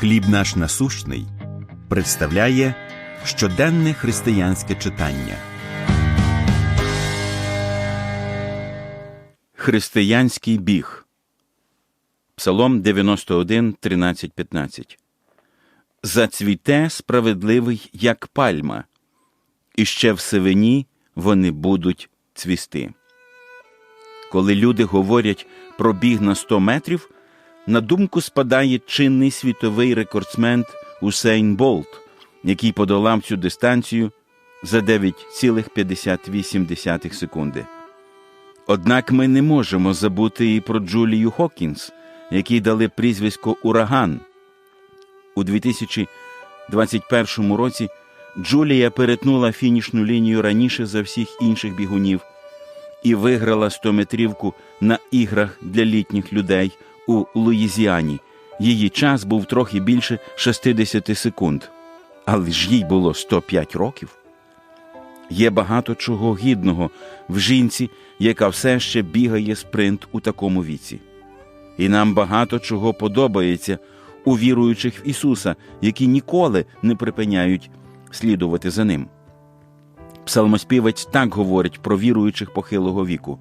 Хліб наш насущний представляє щоденне християнське читання. Християнський біг. Псалом 91, 13, 15. Зацвіте справедливий, як пальма, і ще в сивині вони будуть цвісти. Коли люди говорять про біг на 100 метрів, на думку спадає чинний світовий рекордсмен Усейн Болт, який подолав цю дистанцію за 9,58 секунди. Однак ми не можемо забути і про Джулію Хокінс, якій дали прізвисько Ураган. У 2021 році Джулія перетнула фінішну лінію раніше за всіх інших бігунів і виграла 100-метрівку на іграх для літніх людей у Луїзіані. Її час був трохи більше 60 секунд, але ж їй було 105 років. Є багато чого гідного в жінці, яка все ще бігає спринт у такому віці. І нам багато чого подобається у віруючих в Ісуса, які ніколи не припиняють слідувати за Ним. Псалмоспівець так говорить про віруючих похилого віку.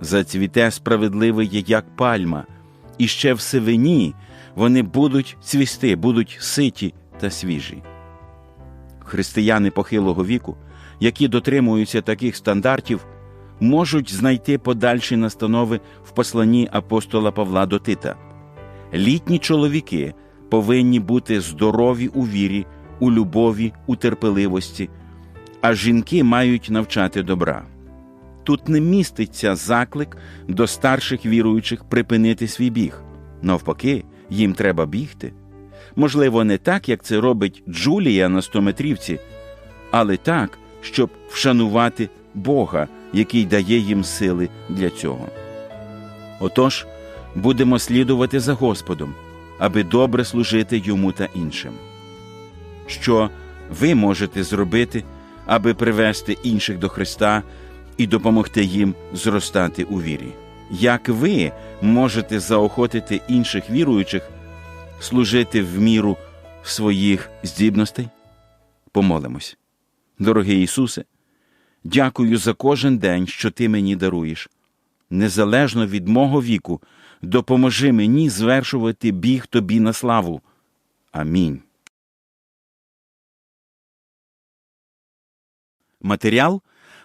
Зацвіте справедливий, як пальма, і ще в сивині вони будуть цвісти, будуть ситі та свіжі. Християни похилого віку, які дотримуються таких стандартів, можуть знайти подальші настанови в посланні апостола Павла до Тита. Літні чоловіки повинні бути здорові у вірі, у любові, у терпеливості, а жінки мають навчати добра. Тут не міститься заклик до старших віруючих припинити свій біг. Навпаки, їм треба бігти. Можливо, не так, як це робить Джулія на стометрівці, але так, щоб вшанувати Бога, який дає їм сили для цього. Отож, будемо слідувати за Господом, аби добре служити йому та іншим. Що ви можете зробити, аби привести інших до Христа і допомогти їм зростати у вірі? Як ви можете заохотити інших віруючих служити в міру своїх здібностей? Помолимось. Дорогий Ісусе, дякую за кожен день, що Ти мені даруєш. Незалежно від мого віку, допоможи мені звершувати біг Тобі на славу. Амінь. Матеріал